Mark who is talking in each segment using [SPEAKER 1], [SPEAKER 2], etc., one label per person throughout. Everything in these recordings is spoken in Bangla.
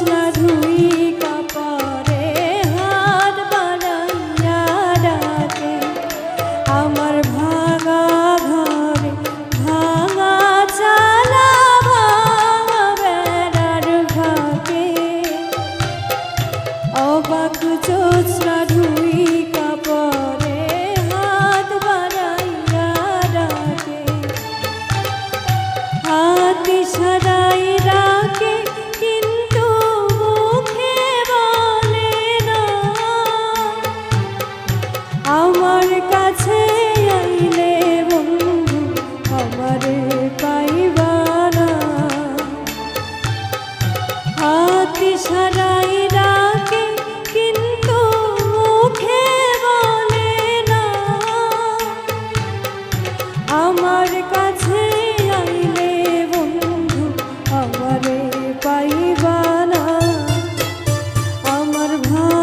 [SPEAKER 1] জ্যোৎস্না ধুয়ে ছাড়াই ডাকে কিন্তু মুখে আমার কাছে আইলে বন্ধু আমারে পাইবা না। আমার ভাই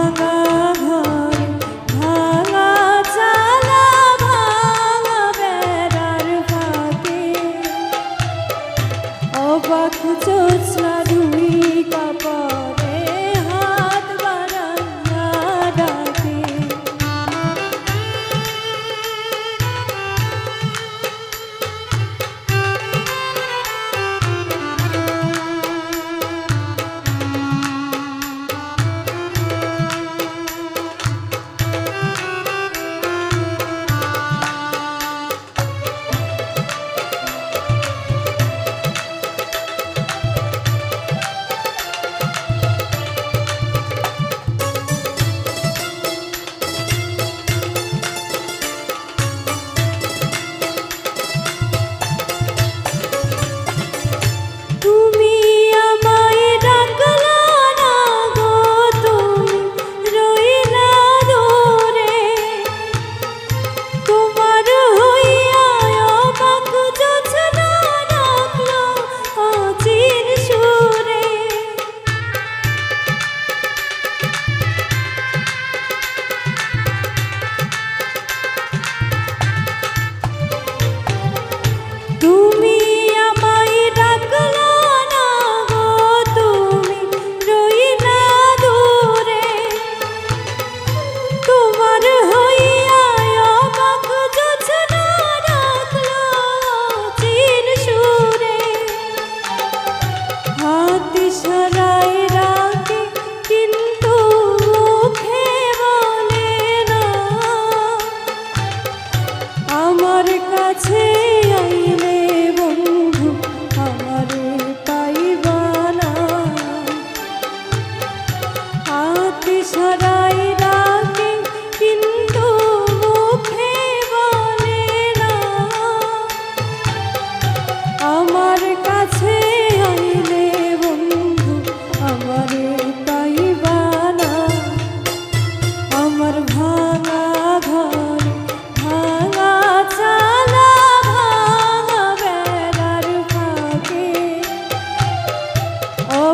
[SPEAKER 1] তুমি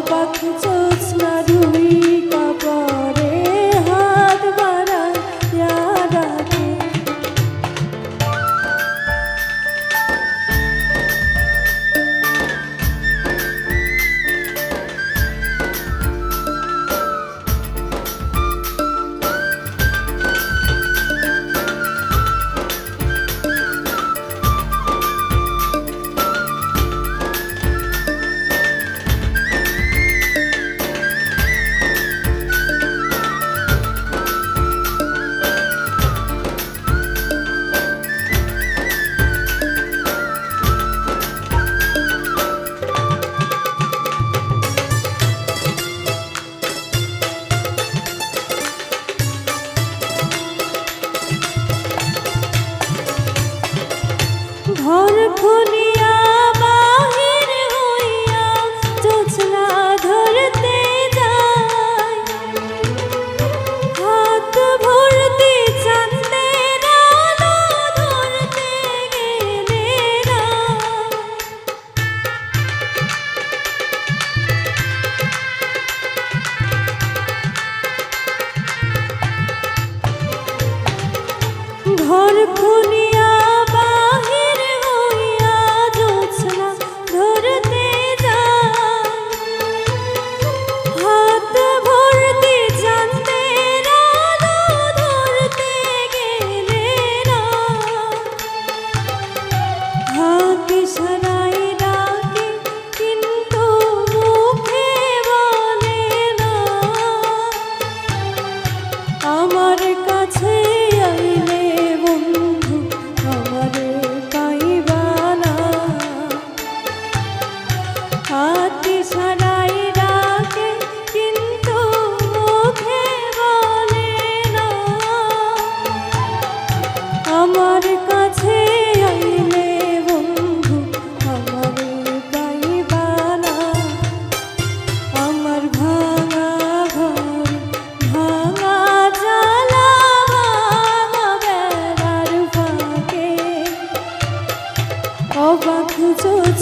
[SPEAKER 1] অবাক জোৎস্না ঘর খুলিয়া